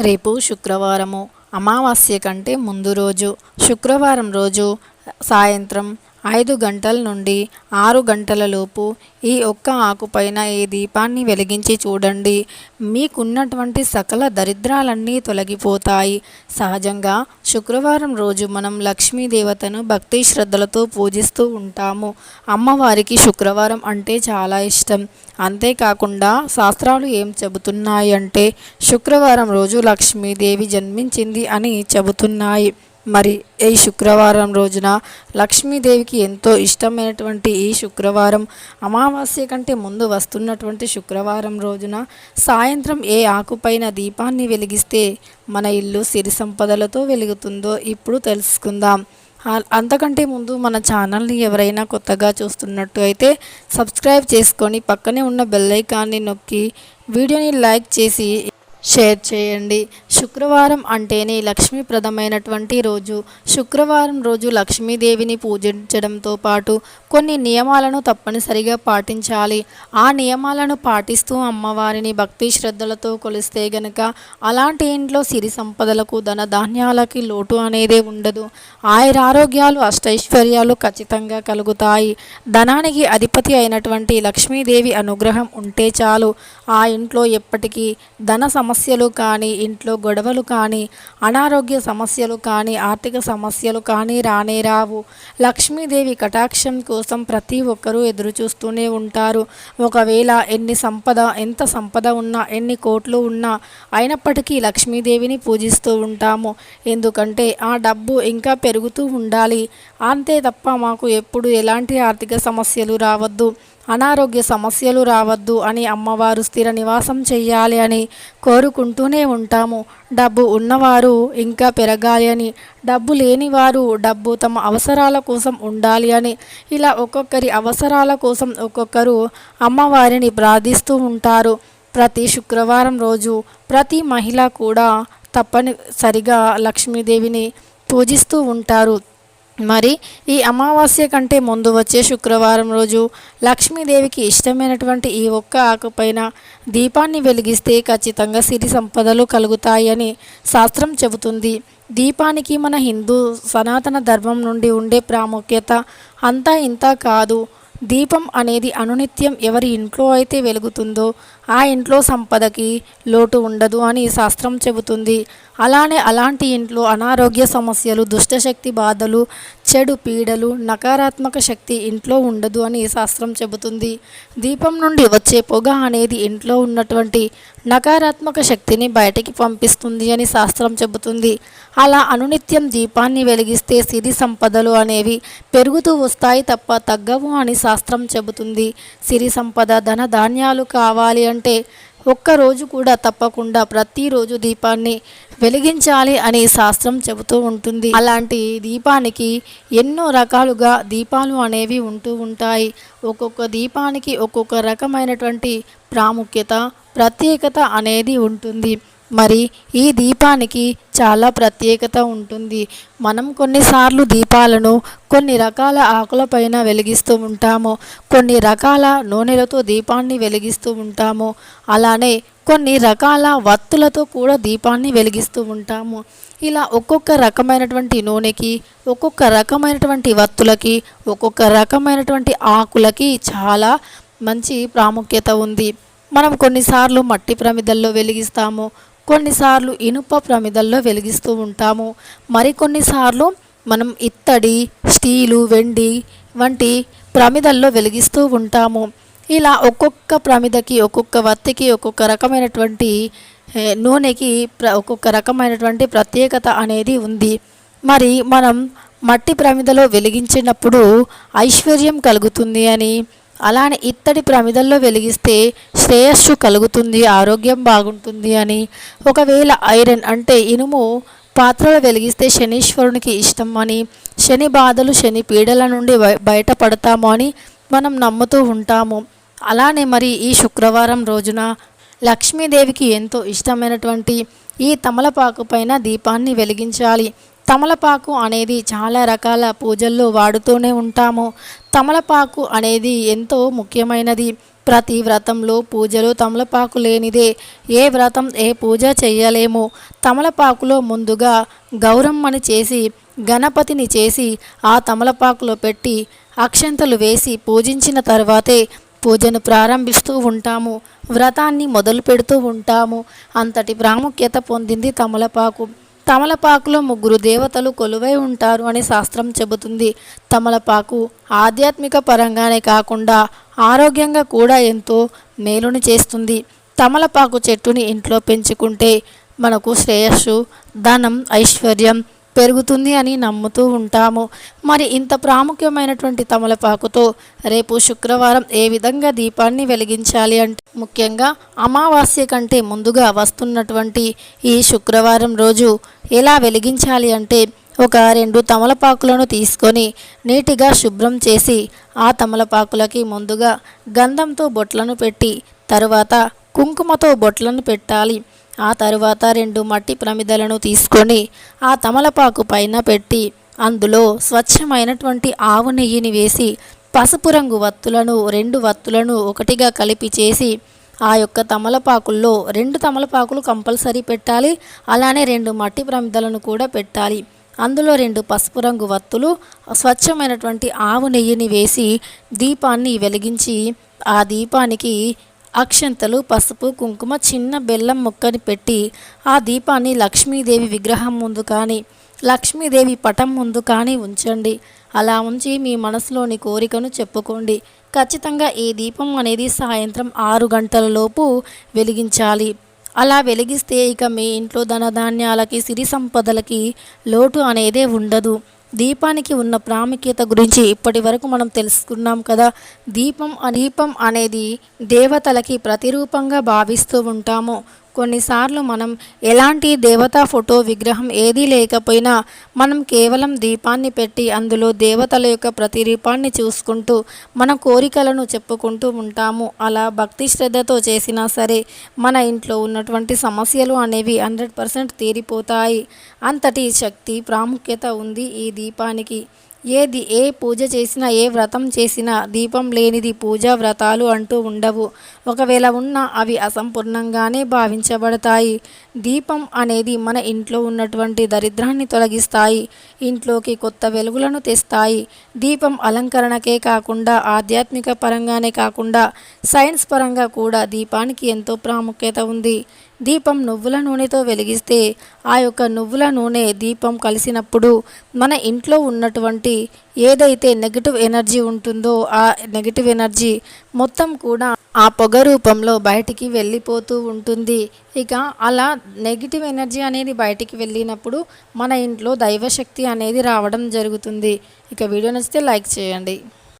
రేపు శుక్రవారము అమావాస్య కంటే ముందు రోజు. శుక్రవారం రోజు సాయంత్రం ఐదు గంటల నుండి ఆరు గంటల లోపు ఈ ఒక్క ఆకుపైన ఈ దీపాన్ని వెలిగించి చూడండి. మీకున్నటువంటి సకల దరిద్రాలన్నీ తొలగిపోతాయి. సహజంగా శుక్రవారం రోజు మనం లక్ష్మీదేవతను భక్తి శ్రద్ధలతో పూజిస్తూ ఉంటాము. అమ్మవారికి శుక్రవారం అంటే చాలా ఇష్టం. అంతేకాకుండా శాస్త్రాలు ఏం చెబుతున్నాయి అంటే శుక్రవారం రోజు లక్ష్మీదేవి జన్మించింది అని చెబుతున్నాయి. మరి ఈ శుక్రవారం రోజున లక్ష్మీదేవికి ఎంతో ఇష్టమైనటువంటి ఈ శుక్రవారం అమావాస్య కంటే ముందు వస్తున్నటువంటి శుక్రవారం రోజున సాయంత్రం ఏ ఆకుపైన దీపాన్ని వెలిగిస్తే మన ఇల్లు సిరి సంపదలతో వెలుగుతుందో ఇప్పుడు తెలుసుకుందాం. అంతకంటే ముందు మన ఛానల్ని ఎవరైనా కొత్తగా చూస్తున్నట్టు అయితే సబ్స్క్రైబ్ చేసుకొని పక్కనే ఉన్న బెల్ ఐకాన్ని నొక్కి వీడియోని లైక్ చేసి షేర్ చేయండి. శుక్రవారం అంటేనే లక్ష్మీప్రదమైనటువంటి రోజు. శుక్రవారం రోజు లక్ష్మీదేవిని పూజించడంతో పాటు కొన్ని నియమాలను తప్పనిసరిగా పాటించాలి. ఆ నియమాలను పాటిస్తూ అమ్మవారిని భక్తి శ్రద్ధలతో కొలిస్తే గనక అలాంటి ఇంట్లో సిరి సంపదలకు ధన ధాన్యాలకి లోటు అనేది ఉండదు. ఆయురారోగ్యాలు అష్టైశ్వర్యాలు ఖచ్చితంగా కలుగుతాయి. ధనానికి అధిపతి అయినటువంటి లక్ష్మీదేవి అనుగ్రహం ఉంటే చాలు. ఆ ఇంట్లో ఎప్పటికీ ధన సమస్యలు కానీ ఇంట్లో గొడవలు కానీ అనారోగ్య సమస్యలు కానీ ఆర్థిక సమస్యలు కానీ రానే రావు. లక్ష్మీదేవి కటాక్షం కోసం ప్రతి ఒక్కరూ ఎదురు చూస్తూనే ఉంటారు. ఒకవేళ ఎన్ని సంపద ఎంత సంపద ఉన్నా ఎన్ని కోట్లు ఉన్నా అయినప్పటికీ లక్ష్మీదేవిని పూజిస్తూ ఉంటాము. ఎందుకంటే ఆ డబ్బు ఇంకా పెరుగుతూ ఉండాలి. అంతే తప్ప మాకు ఎప్పుడు ఎలాంటి ఆర్థిక సమస్యలు రావద్దు. అనారోగ్య సమస్యలు రావద్దు అని అమ్మవారు స్థిర నివాసం చేయాలి అని కోరు వాడుకుంటూనే ఉంటాము. డబ్బు ఉన్నవారు ఇంకా పెరగాలి అని డబ్బు లేనివారు డబ్బు తమ అవసరాల కోసం ఉండాలి అని. ఇలా ఒక్కొక్కరి అవసరాల కోసం ఒక్కొక్కరు అమ్మవారిని ప్రార్థిస్తూ ఉంటారు. ప్రతి శుక్రవారం రోజు ప్రతి మహిళ కూడా తప్పనిసరిగా లక్ష్మీదేవిని పూజిస్తూ ఉంటారు. మరి ఈ అమావాస్య కంటే ముందు వచ్చే శుక్రవారం రోజు లక్ష్మీదేవికి ఇష్టమైనటువంటి ఈ ఒక్క ఆకుపైన దీపాన్ని వెలిగిస్తే ఖచ్చితంగా సిరి సంపదలు కలుగుతాయని శాస్త్రం చెబుతుంది. దీపానికి మన హిందూ సనాతన ధర్మం నుండి ఉండే ప్రాముఖ్యత అంతా ఇంత కాదు. దీపం అనేది అనునిత్యం ఎవరి ఇంట్లో అయితే వెలుగుతుందో ఆ ఇంట్లో సంపదకి లోటు ఉండదు అని శాస్త్రం చెబుతుంది. అలానే అలాంటి ఇంట్లో అనారోగ్య సమస్యలు దుష్టశక్తి బాధలు చెడు పీడలు నకారాత్మక శక్తి ఇంట్లో ఉండదు అని శాస్త్రం చెబుతుంది. దీపం నుండి వచ్చే పొగ అనేది ఇంట్లో ఉన్నటువంటి నకారాత్మక శక్తిని బయటికి పంపిస్తుంది అని శాస్త్రం చెబుతుంది. అలా అనునిత్యం దీపాన్ని వెలిగిస్తే సిరి సంపదలు అనేవి పెరుగుతూ వస్తాయి తప్ప తగ్గవు అని శాస్త్రం చెబుతుంది. సిరి సంపద ధన ధాన్యాలు కావాలి అంటే అంటే ఒక్కరోజు కూడా తప్పకుండా ప్రతిరోజు దీపాన్ని వెలిగించాలి అని శాస్త్రం చెబుతూ ఉంటుంది. అలాంటి దీపానికి ఎన్నో రకాలుగా దీపాలు అనేవి ఉంటూ ఉంటాయి. ఒక్కొక్క దీపానికి ఒక్కొక్క రకమైనటువంటి ప్రాముఖ్యత ప్రత్యేకత అనేది ఉంటుంది. మరి ఈ దీపానికి చాలా ప్రత్యేకత ఉంటుంది. మనం కొన్నిసార్లు దీపాలను కొన్ని రకాల ఆకులపైన వెలిగిస్తూ ఉంటాము. కొన్ని రకాల నూనెలతో దీపాన్ని వెలిగిస్తూ ఉంటాము. అలానే కొన్ని రకాల వత్తులతో కూడా దీపాన్ని వెలిగిస్తూ ఉంటాము. ఇలా ఒక్కొక్క రకమైనటువంటి నూనెకి ఒక్కొక్క రకమైనటువంటి వత్తులకి ఒక్కొక్క రకమైనటువంటి ఆకులకి చాలా మంచి ప్రాముఖ్యత ఉంది. మనం కొన్నిసార్లు మట్టి ప్రమిదల్లో వెలిగిస్తాము. కొన్నిసార్లు ఇనుప ప్రమిదల్లో వెలిగిస్తూ ఉంటాము. మరికొన్నిసార్లు మనం ఇత్తడి స్టీలు వెండి వంటి ప్రమిదల్లో వెలిగిస్తూ ఉంటాము. ఇలా ఒక్కొక్క ప్రమిదకి ఒక్కొక్క వత్తికి ఒక్కొక్క రకమైనటువంటి నూనెకి ప్ర ఒక్కొక్క రకమైనటువంటి ప్రత్యేకత అనేది ఉంది. మరి మనం మట్టి ప్రమిదలో వెలిగించినప్పుడు ఐశ్వర్యం కలుగుతుంది అని అలానే ఇత్తడి ప్రమిదల్లో వెలిగిస్తే శ్రేయస్సు కలుగుతుంది ఆరోగ్యం బాగుంటుంది అని. ఒకవేళ ఐరన్ అంటే ఇనుము పాత్రలు వెలిగిస్తే శనీశ్వరునికి ఇష్టం అని. శని బాధలు శని పీడల నుండి బయటపడతాము అని మనం నమ్ముతూ ఉంటాము. అలానే మరి ఈ శుక్రవారం రోజున లక్ష్మీదేవికి ఎంతో ఇష్టమైనటువంటి ఈ తమలపాకు పైన దీపాన్ని వెలిగించాలి. తమలపాకు అనేది చాలా రకాల పూజల్లో వాడుతూనే ఉంటాము. తమలపాకు అనేది ఎంతో ముఖ్యమైనది. ప్రతి వ్రతంలో పూజలు తమలపాకు లేనిదే ఏ వ్రతం ఏ పూజ చేయలేము తమలపాకులో ముందుగా గౌరమ్మని చేసి గణపతిని చేసి ఆ తమలపాకులో పెట్టి అక్షంతలు వేసి పూజించిన తర్వాతే పూజను ప్రారంభిస్తూ ఉంటాము. వ్రతాన్ని మొదలు పెడుతూ ఉంటాము. అంతటి ప్రాముఖ్యత పొందింది తమలపాకు. తమలపాకులో ముగ్గురు దేవతలు కొలువై ఉంటారు అని శాస్త్రం చెబుతుంది. తమలపాకు ఆధ్యాత్మిక పరంగానే కాకుండా ఆరోగ్యంగా కూడా ఎంతో మేలుని చేస్తుంది. తమలపాకు చెట్టుని ఇంట్లో పెంచుకుంటే మనకు శ్రేయస్సు ధనం ఐశ్వర్యం పెరుగుతుంది అని నమ్ముతూ ఉంటాము. మరి ఇంత ప్రాముఖ్యమైనటువంటి తమలపాకుతో రేపు శుక్రవారం ఏ విధంగా దీపాన్ని వెలిగించాలి అంటే? ముఖ్యంగా అమావాస్య కంటే ముందుగా వస్తున్నటువంటి ఈ శుక్రవారం రోజు ఎలా వెలిగించాలి అంటే ఒక రెండు తమలపాకులను తీసుకొని నీటిగా శుభ్రం చేసి ఆ తమలపాకులకి ముందుగా గంధంతో బొట్లను పెట్టి తరువాత కుంకుమతో బొట్లను పెట్టాలి. ఆ తరువాత రెండు మట్టి ప్రమిదలను తీసుకొని ఆ తమలపాకు పైన పెట్టి అందులో స్వచ్ఛమైనటువంటి ఆవు నెయ్యిని వేసి పసుపు రంగు వత్తులను రెండు వత్తులను ఒకటిగా కలిపి చేసి ఆ యొక్క తమలపాకుల్లో రెండు తమలపాకులు కంపల్సరీ పెట్టాలి. అలానే రెండు మట్టి ప్రమిదలను కూడా పెట్టాలి. అందులో రెండు పసుపు రంగు వత్తులు స్వచ్ఛమైనటువంటి ఆవు నెయ్యిని వేసి దీపాన్ని వెలిగించి ఆ దీపానికి అక్షంతలు పసుపు కుంకుమ చిన్న బెల్లం ముక్కని పెట్టి ఆ దీపాన్ని లక్ష్మీదేవి విగ్రహం ముందు కానీ లక్ష్మీదేవి పటం ముందు కానీ ఉంచండి. అలా ఉంచి మీ మనసులోని కోరికను చెప్పుకోండి. ఖచ్చితంగా ఈ దీపం అనేది సాయంత్రం ఆరు గంటల లోపు వెలిగించాలి. అలా వెలిగిస్తే ఇక మీ ఇంట్లో ధనధాన్యాలకి సిరి సంపదలకి లోటు అనేదే ఉండదు. దీపానికి ఉన్న ప్రాముఖ్యత గురించి ఇప్పటి వరకు మనం తెలుసుకున్నాం కదా. దీపం దీపం అనేది దేవతలకి ప్రతిరూపంగా భావిస్తూ ఉంటాము. కొన్నిసార్లు మనం ఎలాంటి దేవతా ఫోటో విగ్రహం ఏదీ లేకపోయినా మనం కేవలం దీపాన్ని పెట్టి అందులో దేవతల యొక్క ప్రతిరూపాన్ని చూసుకుంటూ మన కోరికలను చెప్పుకుంటూ ఉంటాము. అలా భక్తి శ్రద్ధతో చేసినా సరే మన ఇంట్లో ఉన్నటువంటి సమస్యలు అనేవి హండ్రెడ్ పర్సెంట్ తీరిపోతాయి. అంతటి శక్తి ప్రాముఖ్యత ఉంది ఈ దీపానికి. ఏది ఏ పూజ చేసినా ఏ వ్రతం చేసినా దీపం లేనిది పూజా వ్రతాలు అంటూ ఉండవు. ఒకవేళ ఉన్నా అవి అసంపూర్ణంగానే భావించబడతాయి. దీపం అనేది మన ఇంట్లో ఉన్నటువంటి దరిద్రాన్ని తొలగిస్తాయి ఇంట్లోకి కొత్త వెలుగులను తెస్తాయి. దీపం అలంకరణకే కాకుండా ఆధ్యాత్మిక పరంగానే కాకుండా సైన్స్ పరంగా కూడా దీపానికి ఎంతో ప్రాముఖ్యత ఉంది. దీపం నువ్వుల నూనెతో వెలిగిస్తే ఆ యొక్క నువ్వుల నూనె దీపం కలిసినప్పుడు మన ఇంట్లో ఉన్నటువంటి ఏదైతే నెగిటివ్ ఎనర్జీ ఉంటుందో ఆ నెగిటివ్ ఎనర్జీ మొత్తం కూడా ఆ పొగ రూపంలో బయటికి వెళ్ళిపోతూ ఉంటుంది. ఇక అలా నెగిటివ్ ఎనర్జీ అనేది బయటికి వెళ్ళినప్పుడు మన ఇంట్లో దైవశక్తి అనేది రావడం జరుగుతుంది. ఇక వీడియో నచ్చితే లైక్ చేయండి.